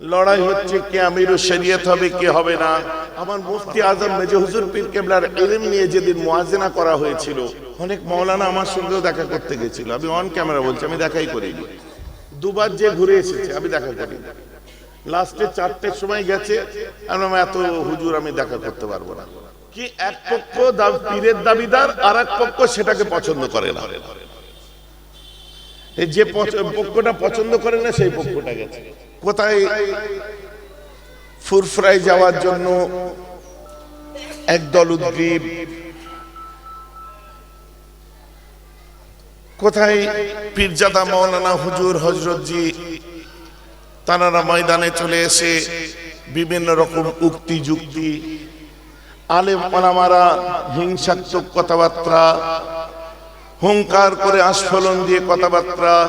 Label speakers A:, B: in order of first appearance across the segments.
A: লড়াই হচ্ছে কে আমিরু শরীয়ত হবে, কে হবে না। আমার মুফতি আজম মেজে হুজুর পীর কেবলার এলিম নিয়ে যেদিন মুয়াজিনা করা হয়েছিল, অনেক মৌলানা আমার সঙ্গেও দেখা করতে গেছিল। আমি অন ক্যামেরা বলছি, আমি দেখাই করিনি। দুবার যে ঘুরে এসেছে, আমি দেখা করিনি। লাস্টে চারটের সময় গেছে, আমি এত হুজুর আমি দেখা করতে পারব না। কি এক পক্ষ পীরের দাবিদার আর এক পক্ষ সেটাকে পছন্দ করে না। যে পক্ষটা পছন্দ করে না, সেই পক্ষটা গেছে। কোথায় ফুরফুরাই যাওয়ার জন্য একদল উদ্গ্রীব? কোথায় পীরজাদা মৌলানা হুজুর হজরতজি তানারা ময়দানে চলে এসে বিভিন্ন রকম উক্তি, যুক্তি, আলেম ওলামারা হিংসাত্মক কথাবার্তা হুঙ্কার করে আস্ফলন দিয়ে কথাবার্তা।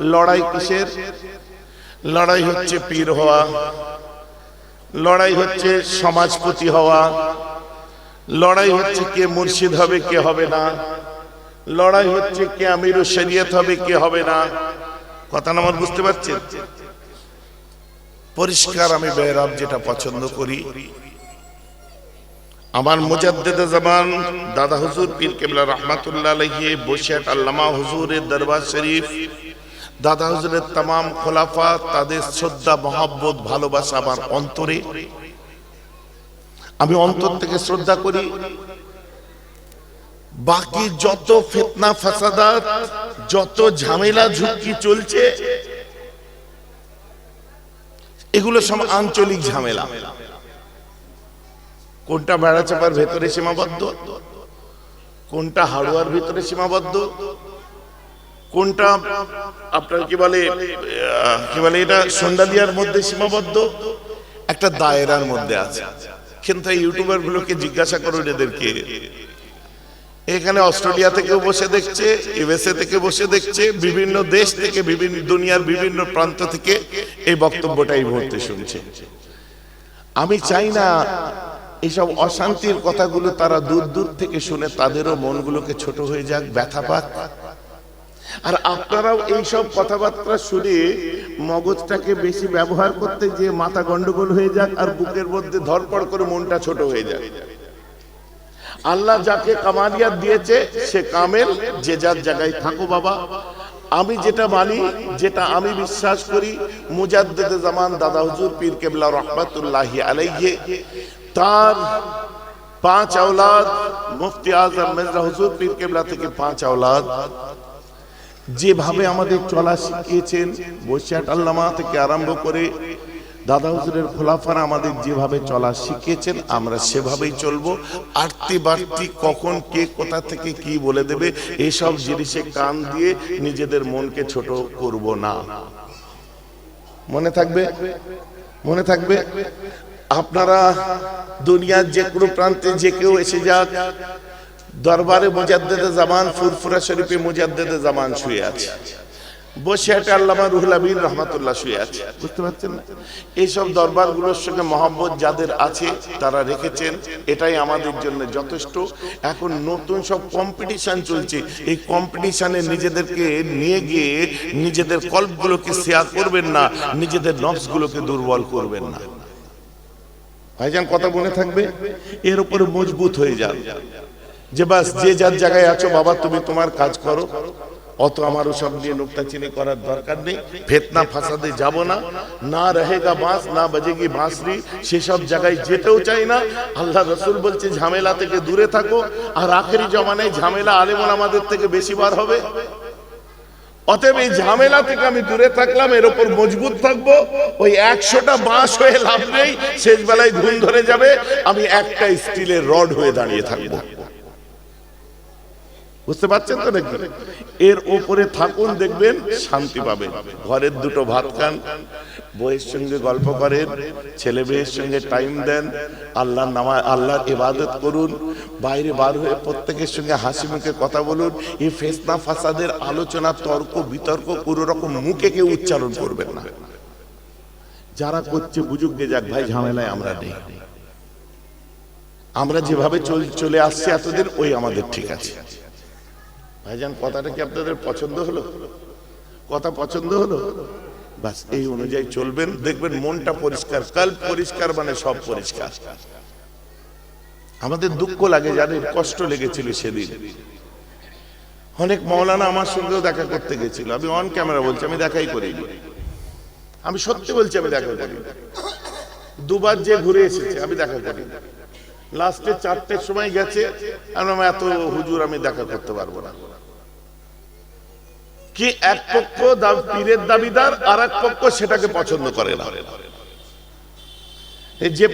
A: লড়াই কিসের? লড়াই হচ্ছে পীর হওয়া। লড়াই হচ্ছে সমাজপতি হওয়া। লড়াই হচ্ছে কে মুর্শিদ হবে, কে হবে না। লড়াই হচ্ছে কে আমিরু শরিয়ত হবে, কে হবে না। কথা আমার বুঝতে পারছেন? পরিষ্কার আমি বেহরাব যেটা পছন্দ করি। আমার মুজাদ্দেদ জামান, দাদা হুজুর পীর কেবলা রহমাতুল্লাহ আলাইহি বসিয়াট আল্লামা হুজুরের দরবার শরীফ। দাদা হুজুরের তাম খোলাফা, তাদের শ্রদ্ধা, মহাব্বত, ভালোবাসা আমার অন্তরে। আমি অন্তর থেকে শ্রদ্ধা করি। বাকি যত ফিতনা, ফাসাদাত, যত ঝামেলা, ঝুঁকি চলছে, এগুলো সব আঞ্চলিক ঝামেলা। কোনটা বেড়া চাপার ভেতরে সীমাবদ্ধ? কোনটা হাড়ুয়ার ভিতরে সীমাবদ্ধ? কোনটা আপনার কি বলে কি বলে এটা, সন্ডালিয়ার মধ্যে সীমাবদ্ধ? একটা দায়রার মধ্যে আছে। কিন্তু ইউটিউবার গুলোকে জিজ্ঞাসা করুন এদেরকে। এখানে অস্ট্রেলিয়া থেকে বসে দেখছে, ইউএসএ থেকে বসে দেখছে, বিভিন্ন দেশ থেকে, বিভিন্ন দুনিয়ার বিভিন্ন প্রান্ত থেকে এই বক্তব্যটা এই শুনছে। আমি চাই না এইসব অশান্তির কথাগুলো তারা দূর দূর থেকে শুনে তাদেরও মনগুলোকে ছোট হয়ে যাক, ব্যথা পাক। আর আপনারাও এইসব কথাবার্তা শুনে মগজটাকে বেশি ব্যবহার করতে যে মাথা গন্ডগোল হয়ে যাক আর বুকের মধ্যে ধরপড় করে মনটা ছোট হয়ে যাক। আল্লাহ যাকে কামালিয়াত দিয়েছে, সে কামেল, যে যার জায়গায় থাকো বাবা। আমি যেটা মানি, যেটা আমি বিশ্বাস করি, মুজাদ্দেদ জামান দাদা হুজুর পীর কেবলা রহমাতুল্লাহি আলাইহি। তার পাঁচ আওলাদ মুফতি আজম মেজরা হুজুর পীর কেবলা থেকে পাঁচ আওলাদ। যেভাবে আমাদের চলা শিখিয়েছেন বসিয়াট আল্লামা থেকে আরম্ভ করে দাদা হুজুরের খোলাফারা আমাদের যেভাবে চলা শিখিয়েছেন, আমরা সেভাবেই চলবো। আরতি বাড়তি কখন, কে কোথা থেকে কি বলে দেবে, এসব জিনিসে কান দিয়ে নিজেদের মনকে ছোট করব না। মনে থাকবে? মনে থাকবে? আপনারা দুনিয়ার যে কোনো প্রান্তে যে কেউ এসে যাক, দরবারে মুজাদ্দেদে জামান, ফুরফুরা শরীফে মুজাদ্দেদে জামান শুয়ে আছে। বসে একটা আল্লামা রুহুল আমিন রহমাতুল্লাহ শুয়ে আছে। বুঝতে পারছেন না? এইসব দরবারগুলোর সঙ্গে মহব্বত যাদের আছে, তারা রেখেছেন, এটাই আমাদের জন্য যথেষ্ট। এখন নতুন সব কম্পিটিশন চলছে। এই কম্পিটিশনে নিজেদেরকে নিয়ে গিয়ে নিজেদের কল্পগুলোকে শেয়ার করবেন না, নিজেদের নফসগুলোকে দুর্বল করবেন না। ভাইজান কথা মনে থাকবে? এর উপরে মজবুত হয়ে যান যে বাস, যে যার জায়গায় আছো, বাবা, তুমি তোমার কাজ করো। অত আমার সব নিয়ে নুকতা চিনি করার দরকার নেই। ফেতনা ফাসাদে যাব না। না রহেগা বাঁশ, না বাজেগি বাঁশরি। সেসব জায়গায় যেতেও চাই না। আল্লাহ রসুল বলছে, ঝামেলা থেকে দূরে থাকো। আর আখেরি জমানায় ঝামেলা আলেমন আমাদের থেকে বেশি বার হবে। অতএব এই ঝামেলা থেকে আমি দূরে থাকলাম, এর উপর মজবুত থাকব। ওই একশোটা বাঁশ হয়ে লাভ নেই, শেষ বেলায় ঘুম ধরে যাবে, আমি একটা স্টিলের রড হয়ে দাঁড়িয়ে থাকব। বুঝতে পারছেন তো নাকি? এর ওপরে থাকুন, দেখবেন শান্তি পাবে ঘরের দুটো ভাত খান বইয়ের সঙ্গে গল্প করেন, ছেলে মেয়ের সঙ্গে টাইম দেন, আল্লাহর নামা আল্লাহর ইবাদত করুন, বাইরে বার হয়ে প্রত্যেকের সঙ্গে হাসি মুখে কথা বলুন, এই ফেসনা ফাসাদের আলোচনা, তর্ক, বিতর্ক কোনো রকম মুখে কেউ উচ্চারণ করবেন না। যারা করছে বুঝুক গে যাক, ভাই ঝামেলায় আমরা নেই। আমরা যেভাবে চলে আসছি এতদিন ওই আমাদের ঠিক আছে। ভাইজান, কথাটা কি আপনাদের পছন্দ হলো? কথা পছন্দ হলো? বাস, এই অনুযায়ী চলবেন। দেখবেন মনটা পরিষ্কার, কাল পরিষ্কার মানে সব পরিষ্কার। আমাদের দুঃখ লাগে যাদের কষ্ট লেগেছিল সেদিন। অনেক মৌলানা আমার সঙ্গেও দেখা করতে গেছিল। আমি অন ক্যামেরা বলছি, আমি দেখাই করিনি। আমি সত্যি বলছি, আমি দেখা করিনি। দুবার যে ঘুরে এসেছে, আমি দেখা করি লাস্টে চারটের সময় গেছে, আমি এত হুজুর, আমি দেখা করতে পারব না। কি এক পক্ষ পীরের দাবিদার আর এক পক্ষ সেটাকে পছন্দ করে না? যে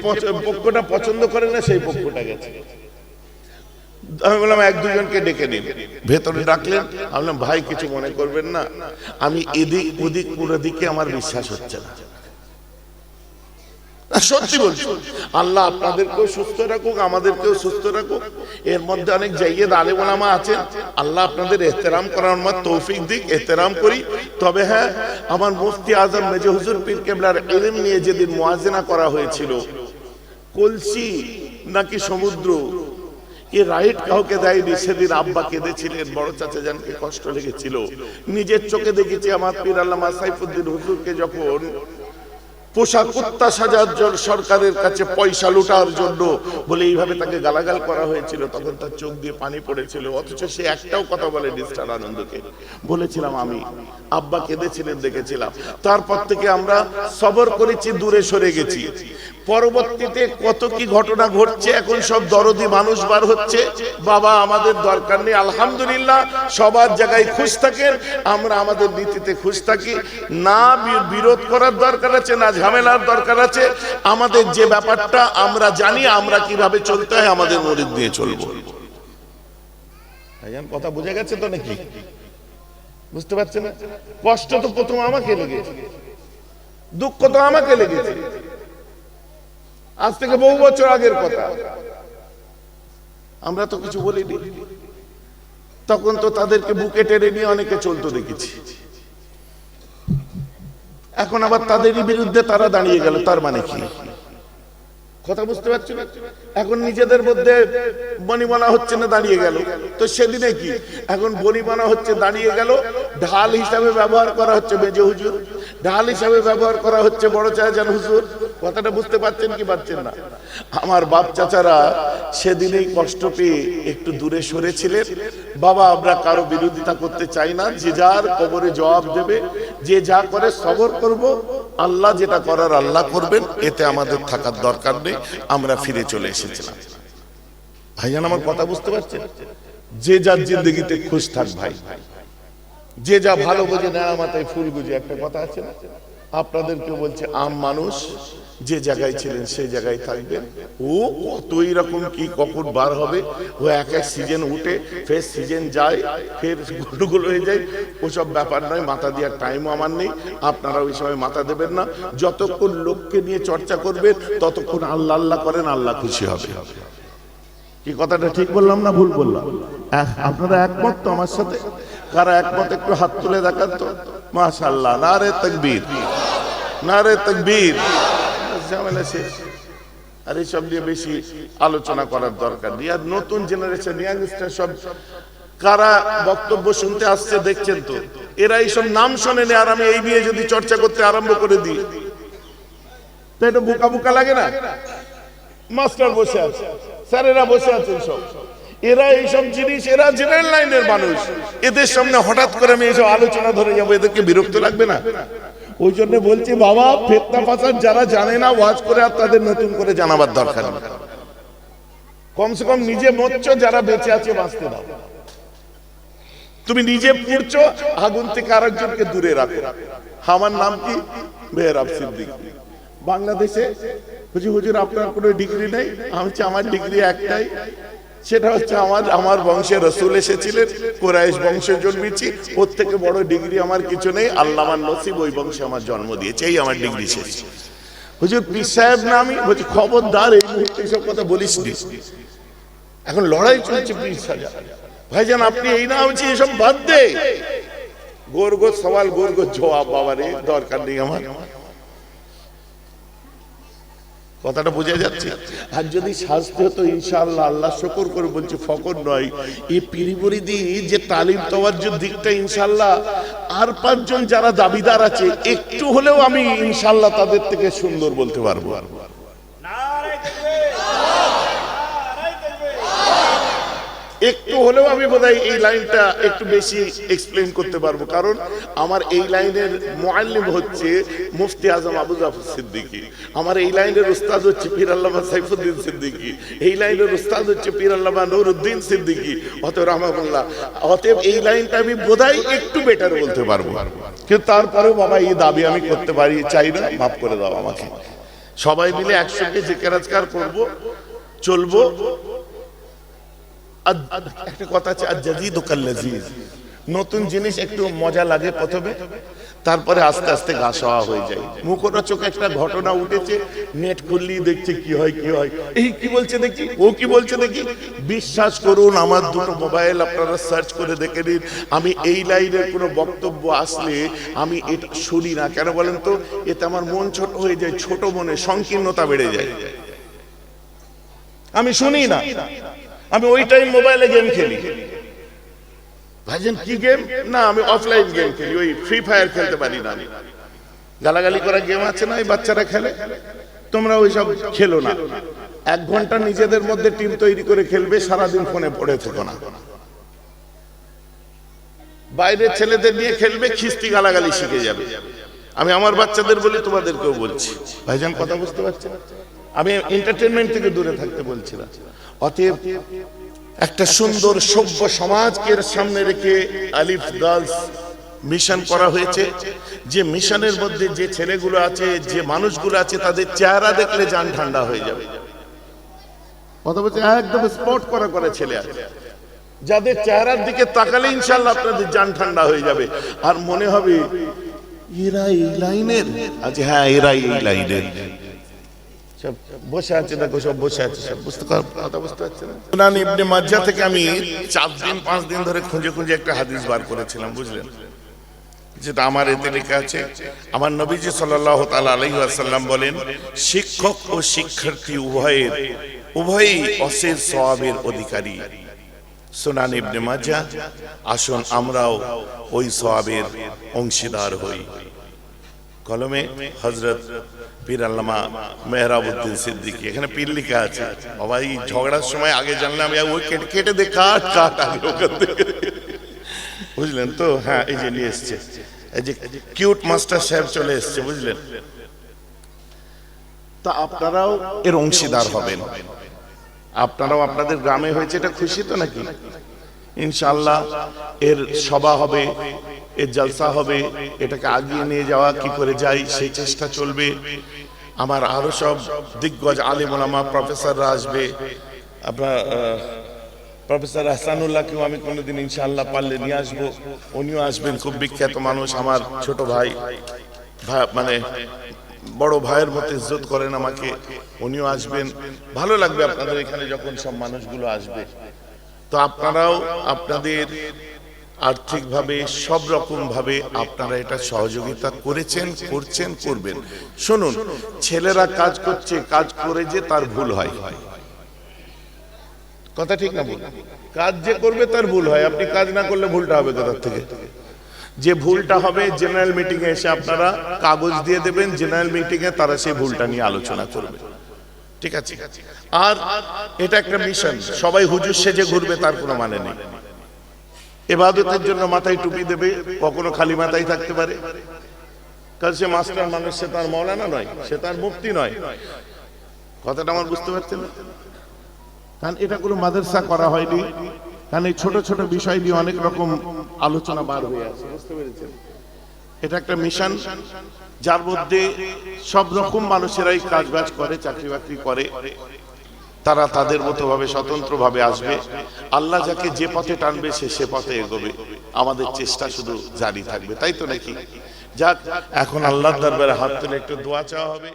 A: পক্ষটা পছন্দ করে না সেই পক্ষটা গেছে। আমি বললাম এক দুজনকে ডেকে নিন। ভেতরে ডাকলেন। আমি ভাই কিছু মনে করবেন না। আমি এদিক ওদিক পুরো দিকে আমার বিশ্বাস হচ্ছে না, সত্যি বলছি। আল্লাহ আপনাদেরকেও সুস্থ রাখুক, আমাদেরকেও সুস্থ রাখুক। এর মধ্যে অনেক জায়গায় আলেম আছেন। আল্লাহ আপনাদের এহতেরাম করার মত তৌফিক দিক, এহতেরাম করি। তবে হ্যাঁ আমার মুফতি আজম মেজে হুজুর পীর কেবলার এলিম নিয়ে যেদিন মুয়াজেনা করা হয়েছিল, কলসি নাকি সমুদ্র, এ রাইট কাউকে দেয়নি, সেদিন আব্বা কেঁদেছিলেন, বড় চাচা জানকে কষ্ট লেগেছিল। নিজের চোখে দেখেছি আমার পীর আল্লামা সাইফুদ্দিন হুজুরকে যখন পোশাক সাজার জন্য সরকারের কাছে পয়সা লুটার জন্য বলে এইভাবে তাকে গালাগাল করা হয়েছিল, তখন তার চোখ দিয়ে পানি পড়েছিল, অথচ সে একটাও কথা বলে নিষ্ঠার আনন্দকে। বলেছিলাম আমি, আব্বা কেঁদেছিলেন, দেখেছিলাম। তারপর থেকে আমরা সবর করেছি, দূরে সরে গেছি। পরবর্তীতে কত কি ঘটনা ঘটছে, এখন সব দরদি মানুষ বার হচ্ছে। বাবা, আমাদের দরকার নেই, আলহামদুলিল্লাহ, সবার জায়গায় খুশ থাকেন, আমরা আমাদের নীতিতে খুশ থাকি। না বিরোধ করার দরকার আছে, না ঝামেলার দরকার আছে। আমাদের যে ব্যাপারটা আমরা জানি, আমরা কীভাবে চলতে হয়, আমাদের মরিদ দিয়ে চলবো। কথা বুঝে গেছে তো নাকি? বুঝতে পারছেন? কষ্ট তো প্রথম আমাকে লেগেছে। দুঃখ তো আমাকে লেগেছে। আজ থেকে বহু বছর আগের কথা। আমরা তো কিছু বলিনি। তখন তো তাদেরকে বুকে টেনে নিয়ে অনেকে চলতো দেখেছি। এখন আবার তাদেরই বিরুদ্ধে তারা দাঁড়িয়ে গেল, তার মানে কি? কথা বুঝতে পারছ? এখন নিজেদের মধ্যে বনিবনা হচ্ছে না, দাঁড়িয়ে গেল। তো সেদিনে কি? এখন বনিবনা হচ্ছে, দাঁড়িয়ে গেল। ঢাল হিসাবে ব্যবহার করা হচ্ছে মেজে হুজুর। ঢাল হিসাবে ব্যবহার করা হচ্ছে বড় চাচান হুজুর। কথাটা বুঝতে পারছেন কি পারছেন না? আমার বাপ চাচারা সেদিনেই কষ্ট পেয়ে একটু দূরে সরেছিলেন। বাবা, আমরা কারও বিরোধিতা করতে চাই না। যে যার কবরে জবাব দেবে, যে যা করে সবর করব। আল্লাহ যেটা করার আল্লাহ করবেন, এতে আমাদের থাকার দরকার নেই। আমরা ফিরে চলে এসেছিলাম। ভাইজান, আমার কথা বুঝতে পারছেন? যে যার জিন্দগিতে খুশ থাক ভাই। যে যা ভালো বোঝে নেড়া মাথায় ফুল গুজে, একটা কথা আছে না? আপনাদেরকে বলছে, আম মানুষ যে জায়গায় ছিলেন সেই জায়গায় থাকবেন ও কত রকম কি কখন বার হবে, ও এক এক সিজন উঠে ফের সিজন যায়, ফেরগুলো হয়ে যায়। ওসব ব্যাপার নয়, মাথা দেওয়ার টাইমও আমার নেই, আপনারা ওই সময় মাথা দেবেন না। যতক্ষণ লোককে নিয়ে চর্চা করবেন, ততক্ষণ আল্লাহ আল্লাহ করেন, আল্লাহ খুশি হবে। কি কথাটা ঠিক বললাম না ভুল বললাম? আপনারা একমত তো আমার সাথে? কারা একমত একটু হাত তুলে দেখান তো। মাশাল্লাহ না রে তকবীর। না রে তকবীর। ঝামেলা শেষ। আর এইসব নিয়ে বেশি আলোচনা করার দরকার নেই। আর নতুন জেনারেশন ইয়াংস্টার সব কারা বক্তব্য শুনতে আসছে দেখছেন তো? এরা এইসব নাম শোনেনি আর আমি এই নিয়ে যদি চর্চা করতে আরম্ভ করে দিই। তো এটা বোকা বোকা লাগে না? মাস্টার বসে আছে, স্যারেরা বসে আছেন সব। এরা এইসব জিনিস, এরা জেনারেল লাইনের মানুষ। এদের সামনে হঠাৎ করে আমি এইসব আলোচনা ধরে যাব এদেরকে বিরক্ত লাগবে না? ওই জন্য বলছি, বাবা, ফেতনা ফাসাদ যারা জানে না, ওয়াজ করে আর তাদের নতুন করে জানাবার দরকার কমসে কম নিজে মরছ, যারা বেঁচে আছে বাঁচতে দাও। তুমি নিজে পুড়ছো, আগুন থেকে আরেকজনকে দূরে রাখো। আমার নাম কি? মেহরাব সিদ্দিক। বাংলাদেশে, হুজুর হুজুর, আপনার কোনো ডিগ্রি নেই? আমি আমার ডিগ্রি একটাই। সেটা হচ্ছে আমার আমার বংশে রসুল এসেছিলেন, কোরাইশ বংশে জন্মেছি ওর থেকে বড় ডিগ্রি আমার কিছু নেই আল্লাহ আমার নসিব ওই বংশে আমার জন্ম দিয়েছে, এই আমার ডিগ্রি শেষ। হুজুর পীর সাহেব না আমি, বলছি, খবরদার, এই মুহূর্তে এইসব কথা বলিস নি। এখন লড়াই চলছে পীর সাজা ভাইজান, আপনি এই না হচ্ছে এসব বাদ দে। গোর গোর সওয়াল, গোর গোর জবাব বাবারে, দরকার নেই আমার। কথাটা বোঝা যাচ্ছে। আর যদি শাস্তি হতো, ইনশাআল্লাহ আল্লাহ শকর করে বলছে, ফকর নয়, এই পিরিবরিদি যে তালিম যে দিকটা ইনশাআল্লাহ, আর পাঁচজন যারা দাবিদার আছে, একটু হলেও আমি ইনশাআল্লাহ তাদের থেকে সুন্দর বলতে পারব
B: নারায় তাকবীর নারায় তাকবীর
A: একটু হলেও আমি বোধহয় এই লাইনটা একটু বেশি এক্সপ্লেন করতে পারব। কারণ আমার এই লাইনের মোয়াল্লিম হচ্ছে মুফতি আজম আবু জাফর সিদ্দিকী। আমার এই লাইনের উস্তাদ হচ্ছে পীর আল্লামা সাইফুদ্দিন সিদ্দিকি। এই লাইনের উস্তাদ হচ্ছে পীর আল্লামা নুরুদ্দিন সিদ্দিকী। অত রহমাবুল্লাহ অতএব এই লাইনটা আমি বোধহয় একটু বেটার বলতে পারব। কিন্তু তারপরেও বাবা, এই দাবি আমি করতে পারি, চাই না, মাফ করে দাও আমাকে। সবাই মিলে একসঙ্গে যে কেরাজকার করব, চলবো। একটা কথা আছে আর জাজিদ কাল্লাজিজ নতুন জিনিস একটু মজা লাগে প্রথমে, তারপরে আস্তে আস্তে গা সওয়া হয়ে যায়। মুখরোচক একটা ঘটনা উঠেছে, নেট খুললেই দেখছে কি হয় কি হয়। এই কি বলছে দেখি? ও কি বলছে দেখি? বিশ্বাস করুন, আমার দুটো মোবাইল আপনারা সার্চ করে দেখে নিন। আমি এই লাইনের কোনো বক্তব্য আসলে আমি এটা শুনি না। কেন বলেন তো? এতে আমার মন ছোট হয়ে যায়, ছোট মনে সংকীর্ণতা বেড়ে যায়। আমি শুনি না। আমি ওই টাইম মোবাইলে গেম খেলি। ভাইজান, কি গেম না, আমি অফলাইন গেম খেলি, ওই ফ্রি ফায়ার খেলতে পারি না আমি। গালাগালি করা গেম আছে না, এই বাচ্চারা খেলে? তোমরা ওই সব খেলো না। এক ঘণ্টা নিজেদের মধ্যে টিম তৈরি করে খেলবে, সারাদিন ফোনে পড়ে থেকো না। বাইরের ছেলেদের নিয়ে খেলবে, খিস্তি গালাগালি শিখে যাবে। আমি আমার বাচ্চাদের বলি, তোমাদেরকেও বলছি। ভাইজান, কথা বুঝতে পারছেন? আমি এন্টারটেনমেন্ট থেকে দূরে থাকতে বলছিলাম। অতএব একটা সুন্দর সভ্য সমাজকে সামনে রেখে আলিফ গার্লস মিশন করা হয়েছে। যে মিশনের মধ্যে যে ছেলেগুলো আছে, যে মানুষগুলো আছে, তাদের চেহারা দেখলে যান ঠান্ডা হয়ে যাবে। কথা বলছে একদম স্পট করা করে ছেলে আছে। যাদের চেহারার দিকে তাকালে ইনশাল্লাহ আপনাদের যান ঠান্ডা হয়ে যাবে। আর মনে হবে এরা এই লাইনের? আচ্ছা হ্যাঁ এরা এই লাইনের। কথা থেকে আমি চার দিন, পাঁচ দিন ধরে খুঁজে খুঁজে একটা হাদিস বার করেছিলাম, বুঝলেন? যেটা আমার এতে লেখা আছে, আমার বলেন, শিক্ষক ও শিক্ষার্থী উভয়ের, উভয়ই অশেষ সওয়াবের অধিকারী। সুনান ইবনে মাজ্জা, আসুন আমরাও ওই সওয়াবের অংশীদার হই। কলমে হজরত পীর আল্লামা মেহরাবুদ্দিন সিদ্দিকী। এখানে পীর লেখা আছে। বাবা, এই ঝগড়ার সময় আগে জানলাম ওই কেটে কেটে দে, কাট কাট, আগে ওখান বুঝলেন তো? হ্যাঁ এই যে নিয়ে এসছে। এই যে কিউট মাস্টার সাহেব চলে এসছে, বুঝলেন? তা আপনারাও এর অংশীদার হবেন। আপনারাও আপনাদের গ্রামে হয়েছে, এটা খুশি তো নাকি? ইনশাআল্লাহ, এর সভা হবে, এর জলসা হবে, এটাকে আগিয়ে নিয়ে যাওয়া কি করে যাই সেই চেষ্টা চলবে। আমার আরও সব দিগ্গজ আলিম ওলামা, প্রফেসররা আসবে। আপনার প্রফেসর হাসানুল্লাহকেও আমি কোনোদিন ইনশাআল্লাহ পারলে নিয়ে আসব। উনিও আসবেন, খুব বিখ্যাত মানুষ আমার ছোট ভাই। মানে বড় ভাইয়ের মতো ইজ্জত করেন আমাকে, উনিও আসবেন। ভালো লাগবে আপনাদের এখানে যখন সব মানুষগুলো আসবে। তো আপনারাও আপনাদের আর্থিকভাবে সব রকম ভাবে আপনারা এটা সহযোগিতা করেছেন, করছেন, করবেন। শুনুন, ছেলেরা কাজ করছে, কাজ করে যে তার ভুল হয়। কথা ঠিক না ভুল কাজ যে করবে তার ভুল হয়। আপনি কাজ না করলে ভুলটা হবে কোথার থেকে? যে ভুলটা হবে জেনারেল মিটিং এ এসে আপনারা কাগজ দিয়ে দেবেন জেনারেল মিটিং এ তারা সেই ভুলটা নিয়ে আলোচনা করবে। ঠিক আছে? আর এটা একটা মিশন সবাই হুজুর সেজে ঘুরবে, তার কোনো মানে নেই। এবাদতের জন্য মাথায় টুপি দেবে, কখনো খালি মাথায় থাকতে পারে। কারণ সে মাস্টার মানুষ, সে তার মৌলানা নয়, সে তার মুক্তি নয়। কথাটা আমার বুঝতে পারছেন? কারণ এটা কোনো মাদ্রাসা করা হয়নি। কারণ এই ছোট ছোট বিষয় নিয়ে অনেক রকম আলোচনা বার হয়ে আছে। বুঝতে পেরেছেন? এটা একটা মিশন যার মধ্যে সব রকম মানুষেরাই কাজ বাজ করে চাকরি বাকরি করে। তারা তাদের মতো ভাবে স্বতন্ত্র ভাবে আসবে। আল্লাহ যাকে যে পথে টানবে, সে সে পথে এগোবে। আমাদের চেষ্টা শুধু জারি থাকবে, তাই তো নাকি? যাক, এখন আল্লাহ দরবারে হাত তুলে একটু দোয়া চাওয়া হবে।